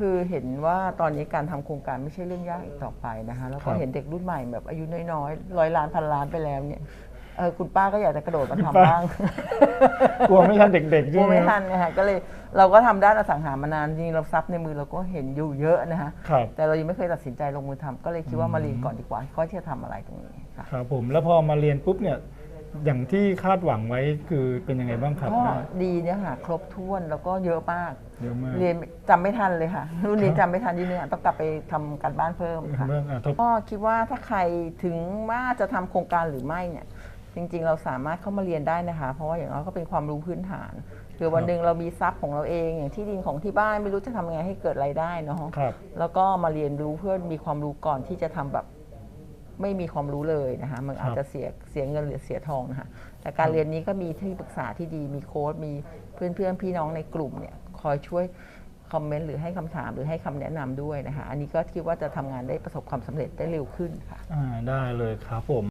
คือเห็นว่าตอนนี้การทำโครงการไม่ใช่เรื่องยากอีกต่อไปนะคะแล้วคก็รับเห็นเด็กรุ่นใหม่แบบอายุน้อยๆร้อยล้านพันล้านไปแล้วเนี่ยเออคุณป้าก็อยากจะกระโดดมาคุณทำป้าบ้าง กลัวไม่ทันเด็กๆกลัใช่วไหมไม่คทัรับนเนยคะก็เลยเราก็ทำด้านอสังหามานานจริงๆเราทรัพย์ในมือเราก็เห็นอยู่เยอะนะคะครับแต่เรายังไม่เคยตัดสินใจลงมือทำก็เลยคิดว่ามาเรียนก่อนดีกว่าค่อยที่จะทำอะไรตรงนี้ค่ะครับผมแล้วพอมาเรียนปุ๊บเนี่ย อย่างที่คาดหวังไว้คือเป็นยังไงบ้างครับ ก็ดีเนี่ยค่ะ ครบถ้วนแล้วก็เยอะมาก เยอะมากเรียนจำไม่ทันเลยค่ะ รุ่นนี้จำไม่ทันที่เนี่ยต้องกลับไปทำการบ้านเพิ่มค่ะเรื่องอะทบก็คิดว่าถ้าใครถึงว่าจะทำโครงการหรือไม่เนี่ย จริง ๆ เราสามารถเข้ามาเรียนได้นะคะ เพราะว่าอย่างน้อยก็เป็นความรู้พื้นฐานคือวันหนึ่งเรามีทรัพย์ของเราเองอย่างที่ดินของที่บ้านไม่รู้จะทำยังไงให้เกิดรายได้เนาะครับแล้วก็มาเรียนรู้เพื่อมีความรู้ก่อนที่จะทำแบบ ไม่มีความรู้เลยนะคะมันอาจจะเสียเสียเงินหรือเสียทองนะคะแต่การเรียนนี้ก็มีที่ปรึกษาที่ดีมีโค้ดมีเพื่อนเพื่อนๆพี่น้องในกลุ่มเนี่ยคอยช่วยคอมเมนต์หรือให้คำถามหรือให้คำแนะนำด้วยนะคะอันนี้ก็คิดว่าจะทำงานได้ประสบความสำเร็จได้เร็วขึ้นค่ะอ่าได้เลยครับผม